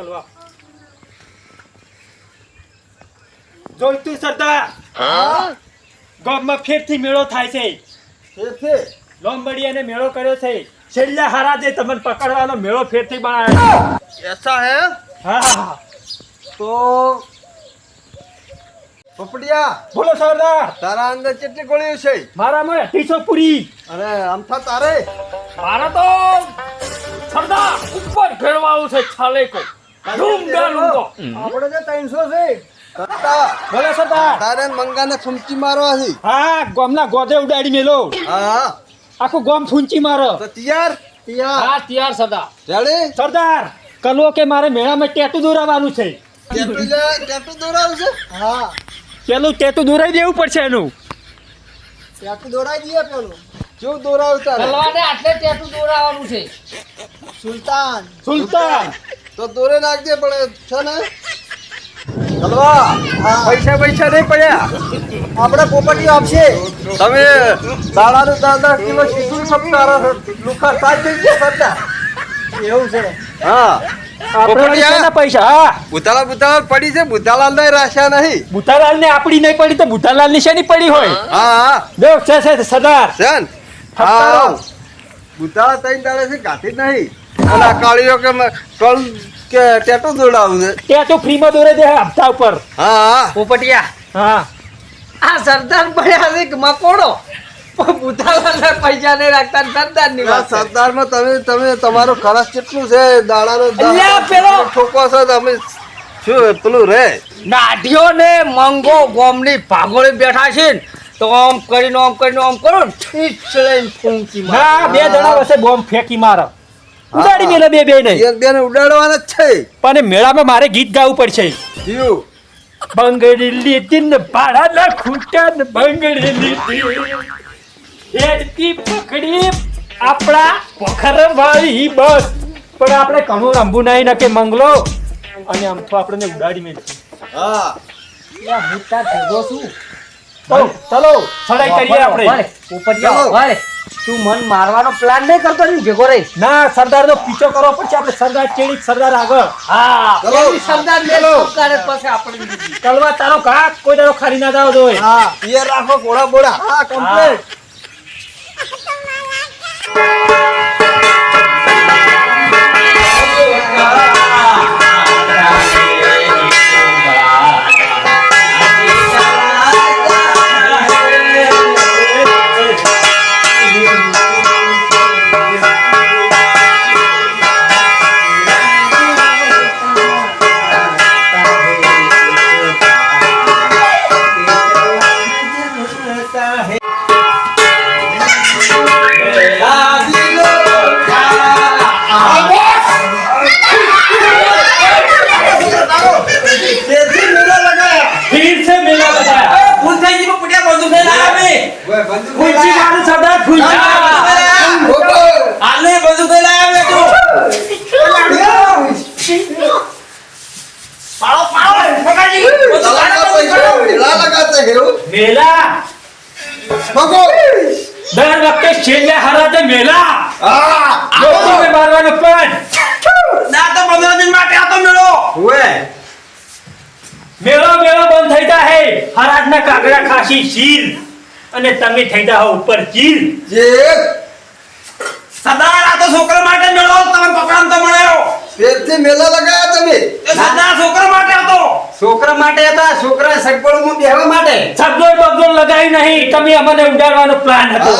Circle વાહ જોઈતું સરદાર ગામમાં ફેરથી મેળો થાય છે. ફેરથી? લોમબડિયાને મેળો કર્યો છે. છેલ્લા હારા દે તમને પકડવાનો મેળો ફેરથી બનાવ્યો એસા હે? હા તો પોપડિયા બોલો સરદાર. તારા અંદર કેટલી ગોળીઓ છે? મારામાં અઢીસો પૂરી. અરે આમથા તારે? મારા તો સરદાર ઉપર ભેળવાવું છે છાલે કોઈ આપણે તો ત્રણસો છે. કરતા બોલો તારે મંગાને ફૂમચી મારવા છે. હા ગામના ગોધે ઉડાડી મેલો. હા. આખું ગામ ફૂંચી મારો. તો તૈયાર? તૈયાર. હા તૈયાર સરદાર. રેડી? સરદાર કલો કે મારે મેળામાં ટેટુ દોરાવાનું છે. ટેટુ ટેટુ દોરાવું છે? હા. પેલું ટેટુ દોરાઈ દેવું પડશે એનું. ટેટુ દોરાઈ દઈએ પેલું. કેવું દોરાવું તારે? કલવાને આટલે ટેટુ દોરાવાનું છે. સુલતાન. સુલતાન. તો દોરે નાખજે પણ છે ને. હલવા. પૈસા પૈસા નહીં પડ્યા. આપણે પોપટી આપશે. તમે દાડાનું દાદા કિલો શીખું સપ્તાહ લુખા સાત થઈ ગયા કરતા એવું છે. હા. પડી છે. બુધાલાલ ને રાશા નહીં. બુધાલાલ ને આપડી નહીં પડી તો બુધાલાલની શેની પડી હોય? હા દેવ છે છે સરદાર. શેન હા. બુધાલા ત્રણ દાડે છે જ નહીં. અને આ કાળીઓ કે મ- કે ટેટુ દોડાવું છે ટેટુ ફ્રીમાં દોરે દે હપ્તા ઉપર. હા હા. પોપટિયા હા. આ સરદાર પડ્યા છે મકોડો. બુધાલાના પૈસા નહીં રાખતા ને સરદારની વાત છે. સરદારમાં તમે તમે તમારો ખર્ચ કેટલું છે? દાડાનો અલ્યા, પેલો- ઠોકો છો તમે શું પેલું રે? નાઢિયો ને મંગો ગોમની ભાગોળી બેઠા છે ને તો આમ કરીને આમ કરીને આમ કરો ને ઠીક ચડાઈને ફૂંકી મારે. બે જણા વચ્ચે બોમ્બ ફેંકી મારો. ઉડાડી મેલે બે બે નહીં બે ને ઉડાડવાના જ છે. પણ મેળામાં મારે ગીત ગાવું પડશે. જીવ. બંગડી લીધી ને ભાડાના ખૂટા ને બંગડી લીધી. હેડકી પકડી આપણા પોખર વાળી બસ. પણ આપણે ઘણું રંભું નહીં નકે મંગલો. અને આમ તો આપણને ઉડાડી મેળ હા. યા, હું તાર ભેગો છું. ચલો. સડાઈ કરીએ આપણે. ચાલો. વાળે. તું મન મારવાનો પ્લાન નહીં કરતો ને ભેગો રહી ના સરદાર નો પીછો કરવો પડશે. આપણે સરદાર ચેડી સરદાર આગળ. હા. ચલો. સરદાર ને ટપકારે પાસે આપણે. કલવા તારો કાક કોઈ તારો ખાલી ના દાવ જોઈએ હા. પિયર રાખો ઘોડા બોડા હા. કમ્પ્લીટ ખુલજી મારું સદા ખુલજી આલે બધું કઈ લાયા. બેટો. પાડો પાડો પકડી બધું મેલા લગાતે ગયો મેલા. બકો દર વખતે છેલ્લે હરાજે મેલા. હા. પણ. મેળો. મેળો બંધ થઈ જાય હરાજ ના કાગડા ખાસી શીર અને તમે થઈ જાઓ ઉપર ચીલ જે આ તો છોકરા માટે મેળો તમે પકડામ તો મળ્યો પેટથી મેલા લગાયા તમે. સદા છોકરા માટે હતો. છોકરા માટે હતા છોકરા સગવડમાં બેહવા માટે. સગદોર બગદોર લગાવી નહીં તમે અમને ઉડાડવાનો પ્લાન હતો.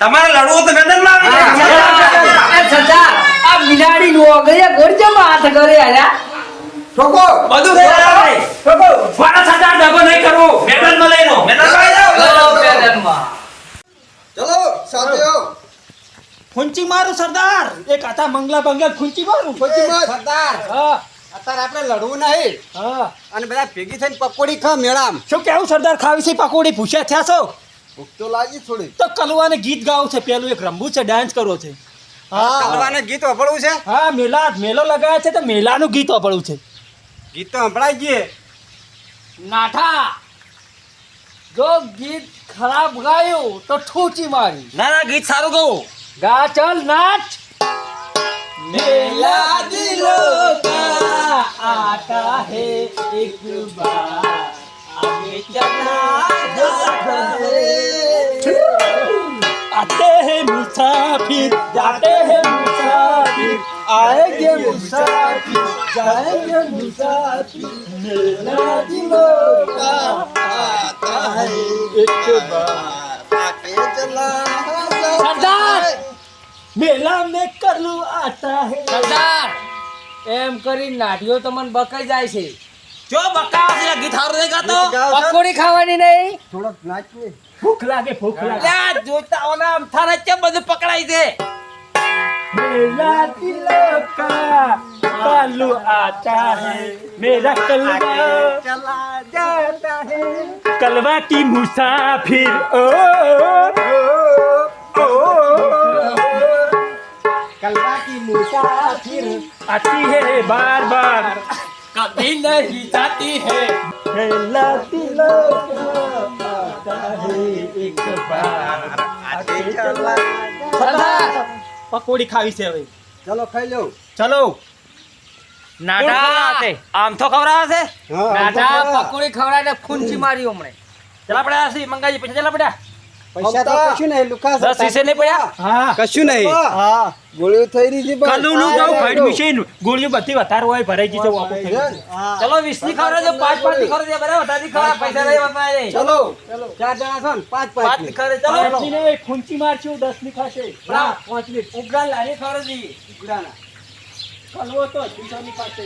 તમારે લડવું તો મેદાનમાં આવી જાય. એ આ બિલાડી નો ગયા ગોરજામાં હાથ કરે આયા ઠોકો. બધું થઈ જાય રોકો મારા સરદાર દગો નહીં કરવો. મેદાનમાં લઈ લો. મેદાનમાં આવી જાઓ. મેદાનમાં. ચલો સાથીઓ. ફૂંચી મારું સરદાર. એક આતા મંગલા બંગલા ફૂંચી મારું. ફૂંચી માર. સરદાર. હા. અત્યારે આપણે લડવું નહીં. હા. અને બધા ભેગી થઈને પકોડી ખા મેળામ. શું કેવું સરદાર ખાવી છે પકોડી? ભૂસ્યા થયા છો? ભૂખ તો લાગી થોડી. તો કલવાને ગીત ગાવું છે પેલું. એક રમવું છે ડાન્સ કરવો છે. હા કલવાને ગીત વાપરવું છે? હા મેલા મેલો લગાવ્યા છે તો મેલાનું ગીત વાપરવું છે. ગીત તો સંભળાઈ ગયે નાઠા જો ગીત ખરાબ ગાયું તો ઠૂચી મારી ના ના ગીત સારું કહું ગા ચલ નાચ मेला दिलों का आता है एक बार आगे चला जाता है आते हैं मुसाफिर जाते हैं मुसाफिर आएंगे मुसाफिर जाएंगे मुसाफिर मेला दिलों का आता है एक बार आके चला सरदार मेला में करलू आता है સરદાર એમ કરી નાઢીઓ તમને બકાઈ જાય છે જો બકાવ છે ગીત હારું નહીં ગાતો પકોડી ખાવાની નહીં થોડોક નાચ ને ભૂખ લાગે ભૂખ લાગે લ્યા, જોતા ઓના અમથાના ચેમ બધું પકડાય છે मेरा तालू आता है मेरा कलवा चला जाता है कलवा की मुसाफिर ओ, ओ, ओ, कलवा की मुसाफिर आती है बार बार कभी नहीं जाती है मेरा दिलों का आता है एक बार आते चला चला પકોડી ખાવી છે હવે. ચલો ખાઈ લો ચલો. નાઢા આમ તો ખવડાવે છે? નાડા પકોડી ખવડાવીને ખૂંચી મારી હમણે. ચલા પડ્યા છે મંગાજી પછી ચલા પડ્યા? પૈસા તો કશું નહીં લુકા દસ વીસે નહીં પડ્યા? હા. કશું નહીં. હા. ગોળીઓ થઈ રહી છે. નું મિશન ગોળીઓ બધી વધારે હોય ભરાઈ ગઈ. ચલો ની ની બરાબર? વધારે પૈસા નહીં. ચલો. ચાર જણા ને ની. નહીં, ખૂંચી મારશું ની ખાશે. ની. લારી. કલવો તો અઢીસો ની ખાશે